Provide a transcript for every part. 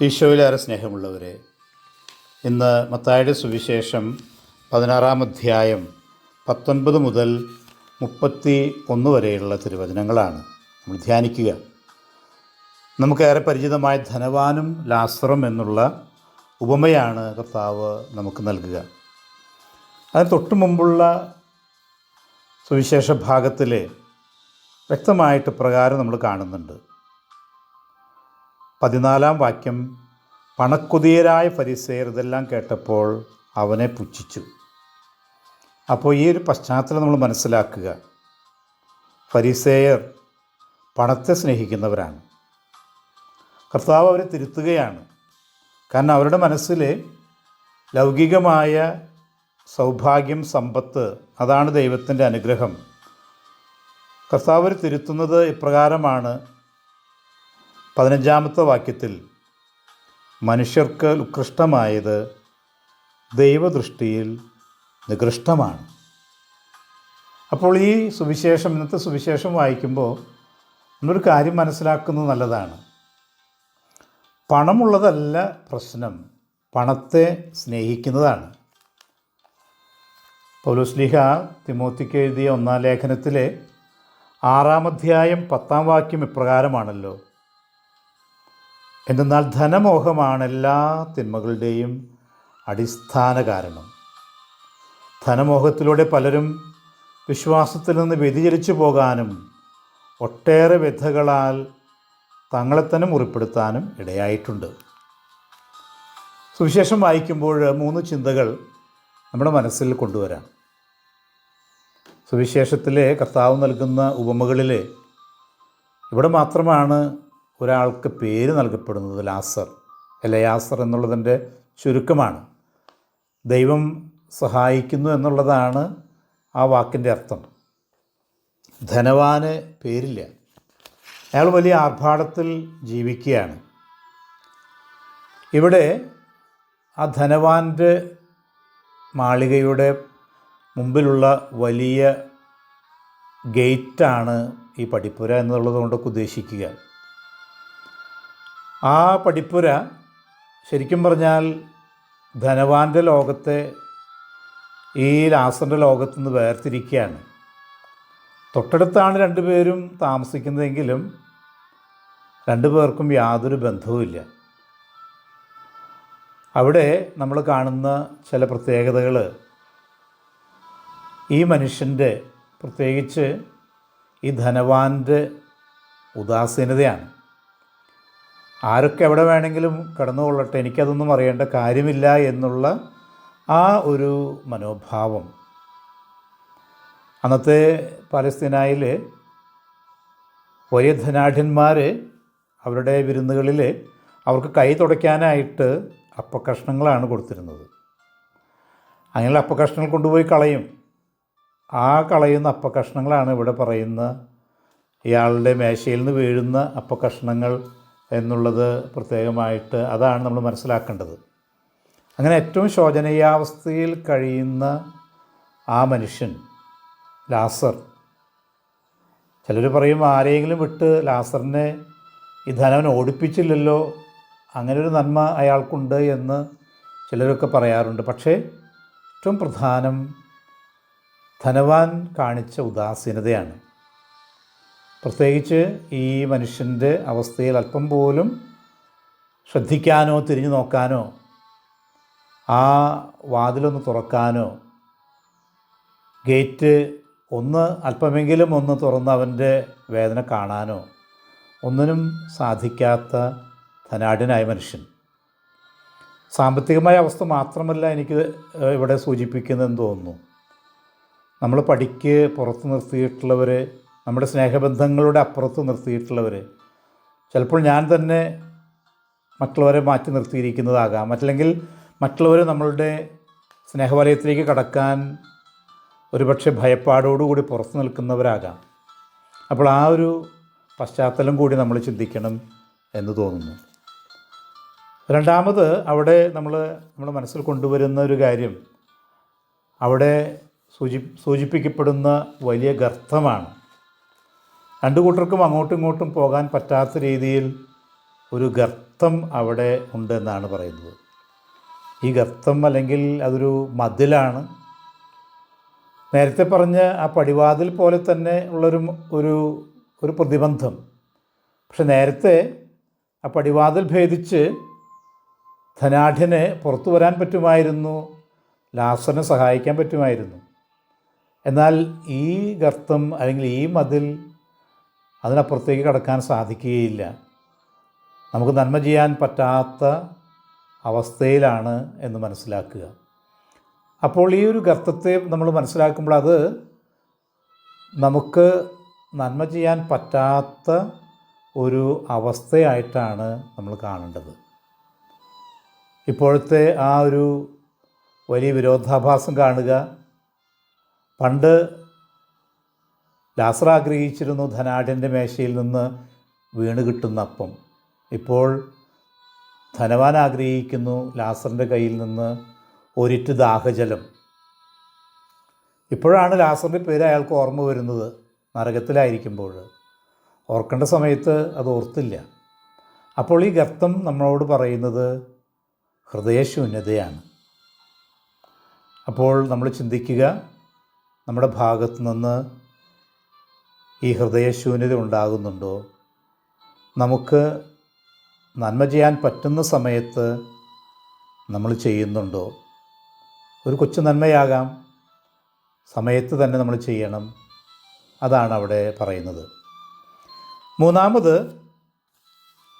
ഈശോയിലേറെ സ്നേഹമുള്ളവരെ ഇന്ന് മത്തായുടെ സുവിശേഷം പതിനാറാം അധ്യായം പത്തൊൻപത് മുതൽ മുപ്പത്തി ഒന്ന് വരെയുള്ള തിരുവചനങ്ങളാണ്. നമ്മൾ ധ്യാനിക്കുക. നമുക്കേറെ പരിചിതമായ ധനവാനും ലാസറും എന്നുള്ള ഉപമയാണ് കർത്താവ് നമുക്ക് നൽകുക. അതിന് തൊട്ടു മുമ്പുള്ള സുവിശേഷ ഭാഗത്തിലെ വ്യക്തമായിട്ട് പ്രകാരം നമ്മൾ കാണുന്നുണ്ട്. പതിനാലാം വാക്യം പണക്കുതിയരായ ഫരിസേർ ഇതെല്ലാം കേട്ടപ്പോൾ അവനെ പുച്ഛിച്ചു. അപ്പോൾ ഈ ഒരു പശ്ചാത്തലം നമ്മൾ മനസ്സിലാക്കുക. ഫരിസേയർ പണത്തെ സ്നേഹിക്കുന്നവരാണ്. കർത്താവ് അവരെ തിരുത്തുകയാണ്. കാരണം അവരുടെ മനസ്സിൽ ലൗകികമായ സൗഭാഗ്യം സമ്പത്ത് അതാണ് ദൈവത്തിന്റെ അനുഗ്രഹം. കർത്താവ് തിരുത്തുന്നത് ഇപ്രകാരമാണ് പതിനഞ്ചാമത്തെ വാക്യത്തിൽ മനുഷ്യർക്ക് ഉത്കൃഷ്ടമായത് ദൈവദൃഷ്ടിയിൽ നികൃഷ്ടമാണ്. അപ്പോൾ ഈ സുവിശേഷം ഇന്നത്തെ സുവിശേഷം വായിക്കുമ്പോൾ നമ്മളൊരു കാര്യം മനസ്സിലാക്കുന്നത് നല്ലതാണ്. പണമുള്ളതല്ല പ്രശ്നം പണത്തെ സ്നേഹിക്കുന്നതാണ്. പൗലോസ്ലിഹ തിമോത്തിക്ക് എഴുതിയ ഒന്നാം ലേഖനത്തിലെ ആറാം അധ്യായം പത്താം വാക്യം ഇപ്രകാരമാണല്ലോ. എന്തെന്നാൽ ധനമോഹമാണ് എല്ലാ തിന്മകളുടെയും അടിസ്ഥാന കാരണം. ധനമോഹത്തിലൂടെ പലരും വിശ്വാസത്തിൽ നിന്ന് വ്യതിചലിച്ചു പോകാനും ഒട്ടേറെ വ്യഥകളാൽ തങ്ങളെ തന്നെ മുറിപ്പെടുത്താനും ഇടയായിട്ടുണ്ട്. സുവിശേഷം വായിക്കുമ്പോൾ മൂന്ന് ചിന്തകൾ നമ്മുടെ മനസ്സിൽ കൊണ്ടുവരാം. സുവിശേഷത്തിലെ കർത്താവ് നൽകുന്ന ഉപമകളിൽ ഇവിടെ മാത്രമാണ് ഒരാൾക്ക് പേര് നൽകപ്പെടുന്നത് ലാസർ. യാസർ എന്നുള്ളതിന്റെ ചുരുക്കമാണ്. ദൈവം സഹായിക്കുന്നു എന്നുള്ളതാണ് ആ വാക്കിന്റെ അർത്ഥം. ധനവാന് പേരില്ല. അയാൾ വലിയ ആർഭാടത്തിൽ ജീവിക്കുകയാണ്. ഇവിടെ ആ ധനവാന്റെ മാളികയുടെ മുമ്പിലുള്ള വലിയ ഗേറ്റാണ് ഈ പടിപ്പുര എന്നുള്ളത് കൊണ്ടൊക്കെ ഉദ്ദേശിക്കുക. ആ പഠിപ്പുര ശരിക്കും പറഞ്ഞാൽ ധനവാന്റെ ലോകത്തെ ഈ ലാസറിന്റെ ലോകത്തു നിന്ന് വേർതിരിക്കുകയാണ്. തൊട്ടടുത്താണ് രണ്ടുപേരും താമസിക്കുന്നതെങ്കിലും രണ്ടു പേർക്കും യാതൊരു ബന്ധവുമില്ല അവിടെ നമ്മൾ കാണുന്ന ചില പ്രത്യേകതകൾ ഈ മനുഷ്യന്റെ പ്രത്യേകിച്ച് ഈ ധനവാന്റെ ഉദാസീനതയാണ്. ആരൊക്കെ എവിടെ വേണമെങ്കിലും കടന്നുകൊള്ളട്ടെ എനിക്കതൊന്നും അറിയേണ്ട കാര്യമില്ല എന്നുള്ള ആ ഒരു മനോഭാവം. അന്നത്തെ പലസ്തീനായിൽ വലിയ ധനാഢ്യന്മാർ അവരുടെ വിരുന്നുകളിൽ അവർക്ക് കൈ തുടയ്ക്കാനായിട്ട് അപ്പക്കഷ്ണങ്ങളാണ് കൊടുത്തിരുന്നത്. അങ്ങനെയുള്ള അപ്പക്കഷ്ണങ്ങൾ കൊണ്ടുപോയി കളയും. ആ കളയുന്ന അപ്പക്കഷ്ണങ്ങളാണ് ഇവിടെ പറയുന്ന ഇയാളുടെ മേശയിൽ നിന്ന് വീഴുന്ന അപ്പക്കഷ്ണങ്ങൾ എന്നുള്ളത് പ്രത്യേകമായിട്ട് അതാണ് നമ്മൾ മനസ്സിലാക്കേണ്ടത്. അങ്ങനെ ഏറ്റവും ശോചനീയാവസ്ഥയിൽ കഴിയുന്ന ആ മനുഷ്യൻ ലാസർ. ചിലർ പറയും ആരെങ്കിലും വിട്ട് ലാസറിനെ ഈ ധനവൻ ഓടിപ്പിച്ചില്ലല്ലോ അങ്ങനെ ഒരു നന്മ അയാൾക്കുണ്ട് എന്ന് ചിലരൊക്കെ പറയാറുണ്ട്. പക്ഷേ ഏറ്റവും പ്രധാനം ധനവാൻ കാണിച്ച ഉദാസീനതയാണ്. പ്രത്യേകിച്ച് ഈ മനുഷ്യന്റെ അവസ്ഥയിൽ അല്പം പോലും ശ്രദ്ധിക്കാനോ തിരിഞ്ഞു നോക്കാനോ ആ വാതിലൊന്ന് തുറക്കാനോ ഗേറ്റ് ഒന്ന് അല്പമെങ്കിലും ഒന്ന് തുറന്ന് അവന്റെ വേദന കാണാനോ ഒന്നിനും സാധിക്കാത്ത ധനാഢ്യനായ മനുഷ്യൻ. സാമ്പത്തികമായ അവസ്ഥ മാത്രമല്ല എനിക്ക് ഇവിടെ സൂചിപ്പിക്കുന്നതെന്ന് തോന്നുന്നു. നമ്മൾ പഠിക്ക് പുറത്ത് നിർത്തിയിട്ടുള്ളവർ നമ്മുടെ സ്നേഹബന്ധങ്ങളുടെ അപ്പുറത്ത് നിർത്തിയിട്ടുള്ളവർ ചിലപ്പോൾ ഞാൻ തന്നെ മറ്റുള്ളവരെ മാറ്റി നിർത്തിയിരിക്കുന്നതാകാം. മറ്റല്ലെങ്കിൽ മറ്റുള്ളവർ നമ്മളുടെ സ്നേഹവലയത്തിലേക്ക് കടക്കാൻ ഒരുപക്ഷെ ഭയപ്പാടോടുകൂടി പുറത്ത് നിൽക്കുന്നവരാകാം. അപ്പോൾ ആ ഒരു പശ്ചാത്തലം കൂടി നമ്മൾ ചിന്തിക്കണം എന്ന് തോന്നുന്നു. രണ്ടാമത് അവിടെ നമ്മൾ നമ്മുടെ മനസ്സിൽ കൊണ്ടുവരുന്ന ഒരു കാര്യം അവിടെ സൂചി സൂചിപ്പിക്കപ്പെടുന്ന വലിയ ഗർത്തമാണ്. രണ്ടു കൂട്ടർക്കും അങ്ങോട്ടും ഇങ്ങോട്ടും പോകാൻ പറ്റാത്ത രീതിയിൽ ഒരു ഗർത്തം അവിടെ ഉണ്ടെന്നാണ് പറയുന്നത്. ഈ ഗർത്തം അല്ലെങ്കിൽ അതൊരു മതിലാണ്. നേരത്തെ പറഞ്ഞ ആ പടിവാതിൽ പോലെ തന്നെ ഉള്ളൊരു ഒരു ഒരു പ്രതിബന്ധം. പക്ഷെ നേരത്തെ ആ പടിവാതിൽ ഭേദിച്ച് ധനാഢ്യന് പുറത്തു വരാൻ പറ്റുമായിരുന്നു ലാസറിനെ സഹായിക്കാൻ പറ്റുമായിരുന്നു. എന്നാൽ ഈ ഗർത്തം അല്ലെങ്കിൽ ഈ മതിൽ അതിനപ്പുറത്തേക്ക് കടക്കാൻ സാധിക്കുകയില്ല. നമുക്ക് നന്മ ചെയ്യാൻ പറ്റാത്ത അവസ്ഥയിലാണ് എന്ന് മനസ്സിലാക്കുക. അപ്പോൾ ഈ ഒരു ഗർത്തത്തെ നമ്മൾ മനസ്സിലാക്കുമ്പോൾ അത് നമുക്ക് നന്മ ചെയ്യാൻ പറ്റാത്ത ഒരു അവസ്ഥയായിട്ടാണ് നമ്മൾ കാണേണ്ടത്. ഇപ്പോഴത്തെ ആ ഒരു വലിയ വിരോധാഭാസം കാണുക. പണ്ട് ലാസർ ആഗ്രഹിച്ചിരുന്നു ധനാഢ്യന്റെ മേശയിൽ നിന്ന് വീണ് കിട്ടുന്ന അപ്പം. ഇപ്പോൾ ധനവാൻ ആഗ്രഹിക്കുന്നു ലാസറിന്റെ കയ്യിൽ നിന്ന് ഒരിറ്റ് ദാഹജലം. ഇപ്പോഴാണ് ലാസറിന്റെ പേര് അയാൾക്ക് ഓർമ്മ വരുന്നത് നരകത്തിലായിരിക്കുമ്പോൾ. ഓർക്കേണ്ട സമയത്ത് അത് ഓർത്തില്ല. അപ്പോൾ ഈ ഗർത്തം നമ്മളോട് പറയുന്നത് ഹൃദയശൂന്യതയാണ്. അപ്പോൾ നമ്മൾ ചിന്തിക്കുക നമ്മുടെ ഭാഗത്തു നിന്ന് ഈ ഹൃദയശൂന്യത ഉണ്ടാകുന്നുണ്ടോ? നമുക്ക് നന്മ ചെയ്യാൻ പറ്റുന്ന സമയത്ത് നമ്മൾ ചെയ്യുന്നുണ്ടോ? ഒരു കൊച്ചു നന്മയാകാം. സമയത്ത് തന്നെ നമ്മൾ ചെയ്യണം. അതാണ് അവിടെ പറയുന്നത്. മൂന്നാമത്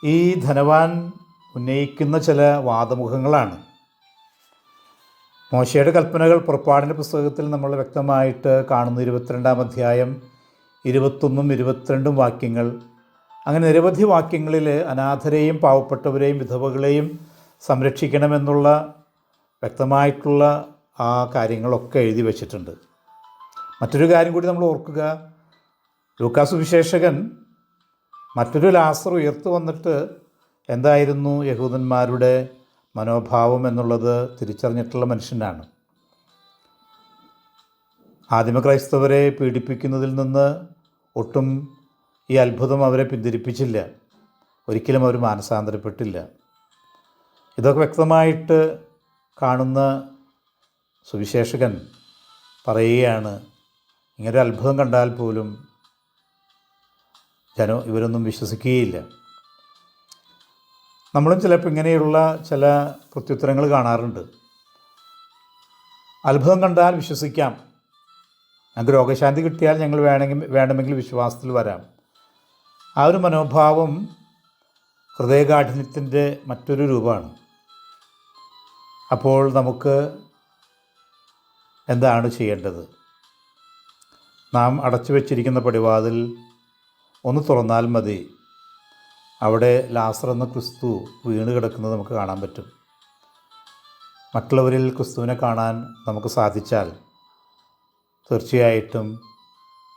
ഈ ധനവാൻ ഉന്നയിക്കുന്ന ചില വാദമുഖങ്ങളാണ്. മോശയുടെ കൽപ്പനകൾ പുറപ്പാടിന്റെ പുസ്തകത്തിൽ നമ്മൾ വ്യക്തമായിട്ട് കാണുന്ന. ഇരുപത്തിരണ്ടാം അധ്യായം ഇരുപത്തൊന്നും ഇരുപത്തിരണ്ടും വാക്യങ്ങൾ. അങ്ങനെ നിരവധി വാക്യങ്ങളിൽ അനാഥരെയും പാവപ്പെട്ടവരെയും വിധവകളെയും സംരക്ഷിക്കണമെന്നുള്ള വ്യക്തമായിട്ടുള്ള ആ കാര്യങ്ങളൊക്കെ എഴുതി വച്ചിട്ടുണ്ട്. മറ്റൊരു കാര്യം കൂടി നമ്മൾ ഓർക്കുക. ലൂക്കാസ് വിശേഷകൻ മറ്റൊരു ലാസർ ഉയർത്തു വന്നിട്ട് എന്തായിരുന്നു? യഹൂദന്മാരുടെ മനോഭാവം എന്നുള്ളത് തിരിച്ചറിഞ്ഞിട്ടുള്ള മനുഷ്യനാണ്. ആദിമ ക്രൈസ്തവരെ പീഡിപ്പിക്കുന്നതിൽ നിന്ന് ഒട്ടും ഈ അത്ഭുതം അവരെ പിന്തിരിപ്പിച്ചില്ല. ഒരിക്കലും അവർ മാനസാന്തരപ്പെട്ടില്ല. ഇതൊക്കെ വ്യക്തമായിട്ട് കാണുന്ന സുവിശേഷകൻ പറയുകയാണ് ഇങ്ങനൊരു അത്ഭുതം കണ്ടാൽ പോലും ജനം ഇവരൊന്നും വിശ്വസിക്കുകയില്ല. നമ്മളും ചിലപ്പോൾ ഇങ്ങനെയുള്ള ചില പ്രത്യുത്തരങ്ങൾ കാണാറുണ്ട്. അത്ഭുതം കണ്ടാൽ വിശ്വസിക്കാം. ഞങ്ങൾക്ക് രോഗശാന്തി കിട്ടിയാൽ ഞങ്ങൾ വേണമെങ്കിൽ വേണമെങ്കിൽ വിശ്വാസത്തിൽ വരാം. ആ ഒരു മനോഭാവം ഹൃദയകാഠിന്യത്തിന്റെ മറ്റൊരു രൂപമാണ്. അപ്പോൾ നമുക്ക് എന്താണ് ചെയ്യേണ്ടത്? നാം അടച്ചു വച്ചിരിക്കുന്ന പടിവാതിൽ ഒന്ന് തുറന്നാൽ മതി. അവിടെ ലാസർ എന്ന ക്രിസ്തു വീണ് കിടക്കുന്നത് നമുക്ക് കാണാൻ പറ്റും. മറ്റുള്ളവരിൽ ക്രിസ്തുവിനെ കാണാൻ നമുക്ക് സാധിച്ചാൽ തീർച്ചയായിട്ടും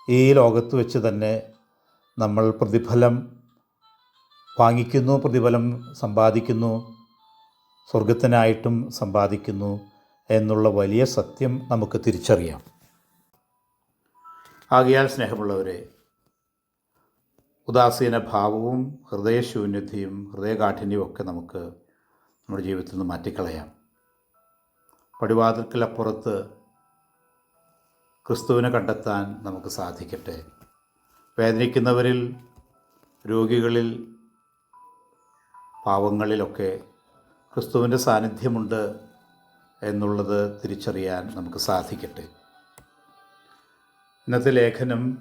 ഈ ലോകത്ത് വെച്ച് തന്നെ നമ്മൾ പ്രതിഫലം വാങ്ങിക്കുന്നു പ്രതിഫലം സമ്പാദിക്കുന്നു സ്വർഗത്തിനായിട്ടും സമ്പാദിക്കുന്നു എന്നുള്ള വലിയ സത്യം നമുക്ക് തിരിച്ചറിയാം. ആകയാൽ സ്നേഹമുള്ളവരെ ഉദാസീന ഭാവവും ഹൃദയശൂന്യതയും ഹൃദയകാഠിന്യവും ഒക്കെ നമുക്ക് നമ്മുടെ ജീവിതത്തിൽ നിന്ന് മാറ്റിക്കളയാം. പടിവാതിൽക്കലപ്പുറത്ത് ക്രിസ്തുവിനെ കണ്ടെത്താൻ നമുക്ക് സാധിക്കട്ടെ. വേദനിക്കുന്നവരിൽ രോഗികളിൽ പാവങ്ങളിലൊക്കെ ക്രിസ്തുവിന്റെ സാന്നിധ്യമുണ്ട് എന്നുള്ളത് തിരിച്ചറിയാൻ നമുക്ക് സാധിക്കട്ടെ. ഇന്നത്തെ ലേഖനം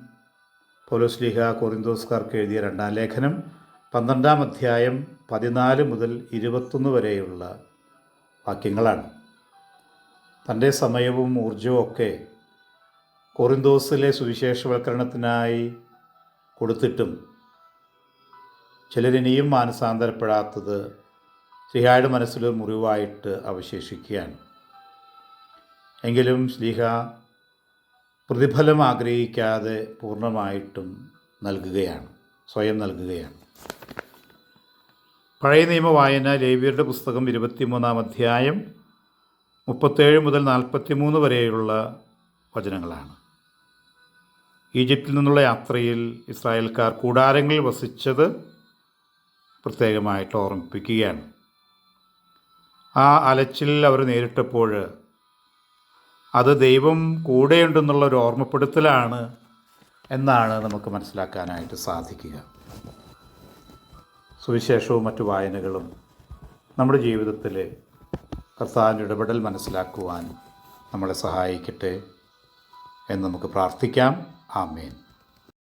പൗലോസ്ലിഹ കോറിന്തോസ്കാർക്ക് എഴുതിയ രണ്ടാം ലേഖനം പന്ത്രണ്ടാം അധ്യായം പതിനാല് മുതൽ ഇരുപത്തൊന്ന് വരെയുള്ള വാക്യങ്ങളാണ്. തന്റെ സമയവും ഊർജവും ഒക്കെ കോറിന്തോസിലെ സുവിശേഷവൽക്കരണത്തിനായി കൊടുത്തിട്ടും ചിലരിനിയും മാനസാന്തരപ്പെടാത്തത് ശ്രീഹായുടെ മനസ്സിൽ മുറിവായിട്ട് അവശേഷിക്കുകയാണ്. എങ്കിലും ശ്ലീഹ പ്രതിഫലം ആഗ്രഹിക്കാതെ പൂർണമായിട്ടും നൽകുകയാണ് സ്വയം നൽകുകയാണ്. പഴയ നിയമവായന ലേവിയരുടെ പുസ്തകം ഇരുപത്തിമൂന്നാം അധ്യായം മുപ്പത്തേഴ് മുതൽ നാൽപ്പത്തിമൂന്ന് വരെയുള്ള വചനങ്ങളാണ്. ഈജിപ്തിൽ നിന്നുള്ള യാത്രയിൽ ഇസ്രായേൽക്കാർ കൂടാരങ്ങളിൽ വസിച്ചത് പ്രത്യേകമായിട്ട് ഓർമ്മിപ്പിക്കുകയാണ്. ആ അലച്ചിൽ അവർ നേരിട്ടപ്പോൾ അത് ദൈവം കൂടെയുണ്ടെന്നുള്ള ഒരു ഓർമ്മപ്പെടുത്തലാണ് എന്നാണ് നമുക്ക് മനസ്സിലാക്കാനായിട്ട് സാധിക്കുക. സുവിശേഷവും മറ്റു വായനകളും നമ്മുടെ ജീവിതത്തിൽ കർത്താവിന്റെ ഇടപെടൽ മനസ്സിലാക്കുവാൻ നമ്മളെ സഹായിക്കട്ടെ എന്ന് നമുക്ക് പ്രാർത്ഥിക്കാം. Amém.